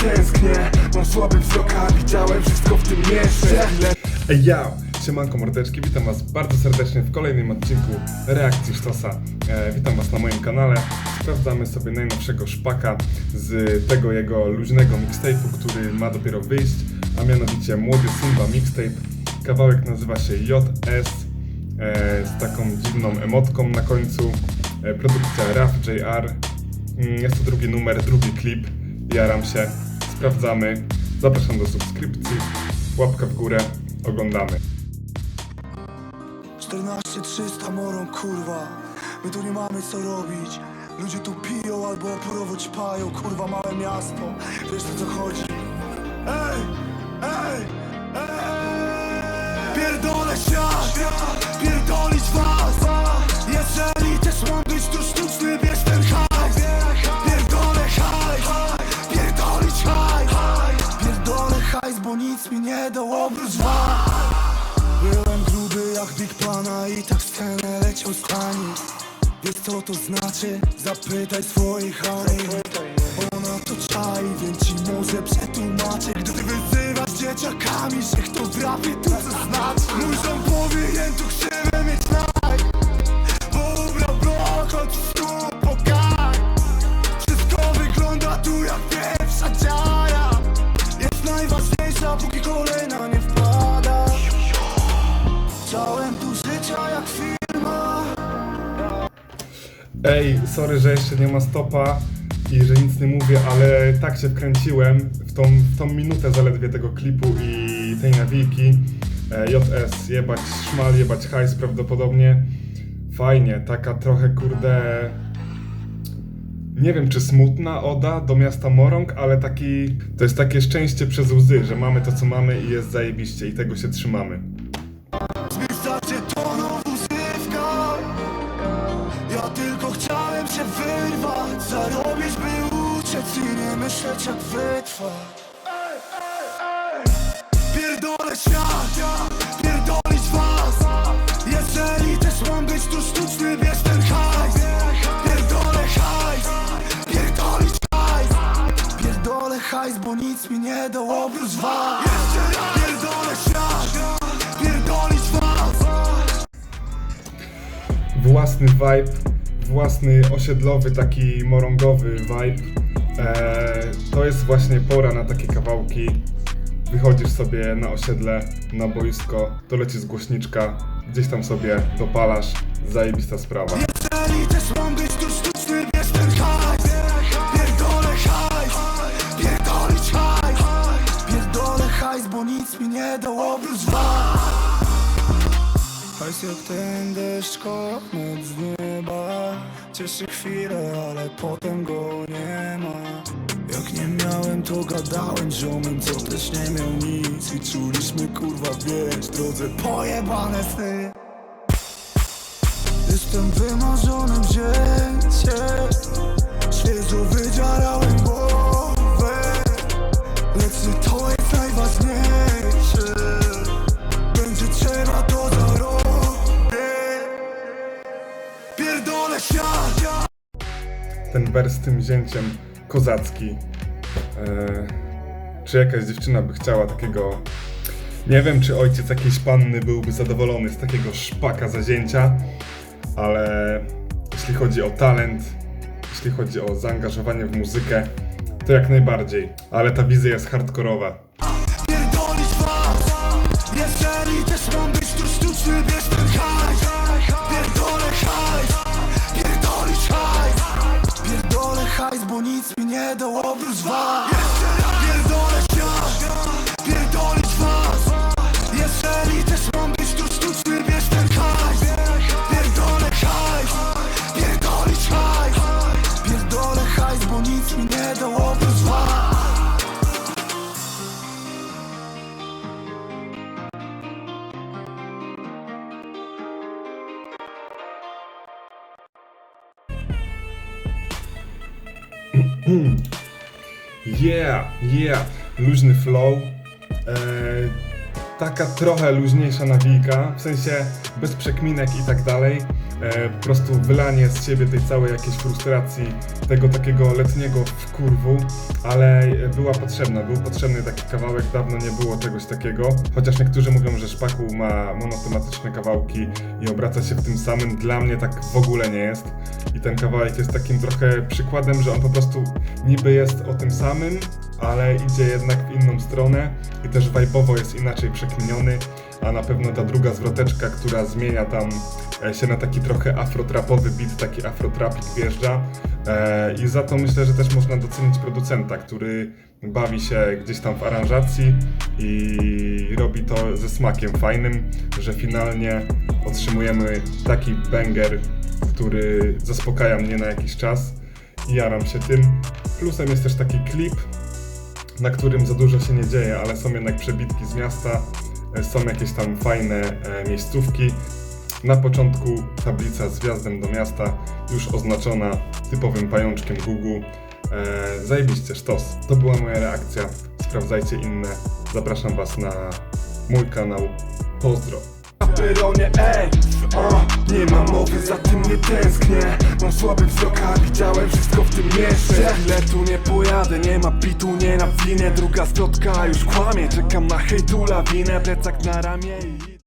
tęsknię Mam słaby wzrok, a widziałem wszystko w tym mieście Ej, ja! Siemanko mordeczki, witam was bardzo serdecznie w kolejnym odcinku Reakcji Sztosa. E, witam was na moim kanale. Sprawdzamy sobie najnowszego szpaka z tego jego luźnego mixtape'u, który ma dopiero wyjść, a mianowicie Młody Simba Mixtape. Kawałek nazywa się JS e, z taką dziwną emotką na końcu. E, produkcja RAF JR. Mm, Jest to drugi numer, drugi klip. Jaram się. Sprawdzamy. Zapraszam do subskrypcji. Łapka w górę. Oglądamy. 14300 morą kurwa My tu nie mamy co robić Ludzie tu piją albo oporowo ćpają Kurwa małe miasto Wiesz o co chodzi Ej, ej, ej Pierdolę świat Pierdolić was Plana i tak w scenę leciał z tani Wiesz co to znaczy? Zapytaj swoich ani Ona to czai, więc ci może przetłumaczę Gdy ty wyzywasz dzieciakami, że kto w rapie tu co znaczy? Mój Ej, sorry, że jeszcze nie ma stopa i że nic nie mówię, ale tak się wkręciłem w tą, w tą minutę zaledwie tego klipu i tej nawijki. E, JS, jebać szmal, jebać hajs prawdopodobnie. Fajnie, taka trochę kurde... Nie wiem, czy smutna oda do miasta Morąg, ale taki... To jest takie szczęście przez łzy, że mamy to, co mamy i jest zajebiście i tego się trzymamy. Nie myśleć jak wytrwać Pierdolę świat, pierdolić was. Jeżeli też mam być tu sztuczny, bierz ten hajs. Pierdolę hajs, pierdolić hajs. Pierdolę hajs, bo nic mi nie dał oprócz was. Pierdolę świat, pierdolić was. Własny vibe, własny osiedlowy, taki morągowy vibe. Eee, to jest właśnie pora na takie kawałki. Wychodzisz sobie na osiedle, na boisko, to leci z głośniczka, gdzieś tam sobie dopalasz, zajebista sprawa. Sztuczny, ten Pierdolę bo nic mi nie dał oprócz was jak ten deszcz Cieszy chwilę, ale potem go nie ma. Jak nie miałem, to gadałem ziomem, co też nie miał nic. I czuliśmy kurwa wiesz, drodze pojebane sny. Jestem wymarzonym wzięciem Wers z tym zięciem kozacki. Eee, czy jakaś dziewczyna by chciała takiego... Nie wiem, czy ojciec jakiejś panny byłby zadowolony z takiego szpaka zazięcia, ale jeśli chodzi o talent, jeśli chodzi o zaangażowanie w muzykę, to jak najbardziej. Ale ta wizja jest hardkorowa. Jeżeli też mam być tu sztuczny, bierz ten Yeah, yeah, luźny flow. Eee, taka trochę luźniejsza nawijka, w sensie bez przekminek i tak dalej. E, po prostu wylanie z siebie tej całej jakiejś frustracji, tego takiego letniego wkurwu, ale była potrzebna, był potrzebny taki kawałek, dawno nie było czegoś takiego. Chociaż niektórzy mówią, że Szpaku ma monotematyczne kawałki i obraca się w tym samym, dla mnie tak w ogóle nie jest. I ten kawałek jest takim trochę przykładem, że on po prostu niby jest o tym samym, ale idzie jednak w inną stronę i też vibe'owo jest inaczej przekminiony, a na pewno ta druga zwroteczka, która zmienia tam e, się na taki trochę afrotrapowy beat, taki afrotrapik wjeżdża e, i za to myślę, że też można docenić producenta, który bawi się gdzieś tam w aranżacji i robi to ze smakiem fajnym, że finalnie otrzymujemy taki banger, który zaspokaja mnie na jakiś czas i jaram się tym. Plusem jest też taki klip, na którym za dużo się nie dzieje, ale są jednak przebitki z miasta, e, są jakieś tam fajne e, miejscówki. Na początku tablica z wjazdem do miasta, już oznaczona typowym pajączkiem Google. E, zajebiście, sztos. To była moja reakcja. Sprawdzajcie inne. Zapraszam Was na mój kanał. Pozdro. Peronie, ej, o, nie mam mowy, za tym nie tęsknię. Mam słaby wzrok, a widziałem wszystko w tym mieście. Ile tu nie pojadę, nie ma bitu, nie na winie Druga zwrotka już kłamie, czekam na hejtu lawinę Plecak na ramię i...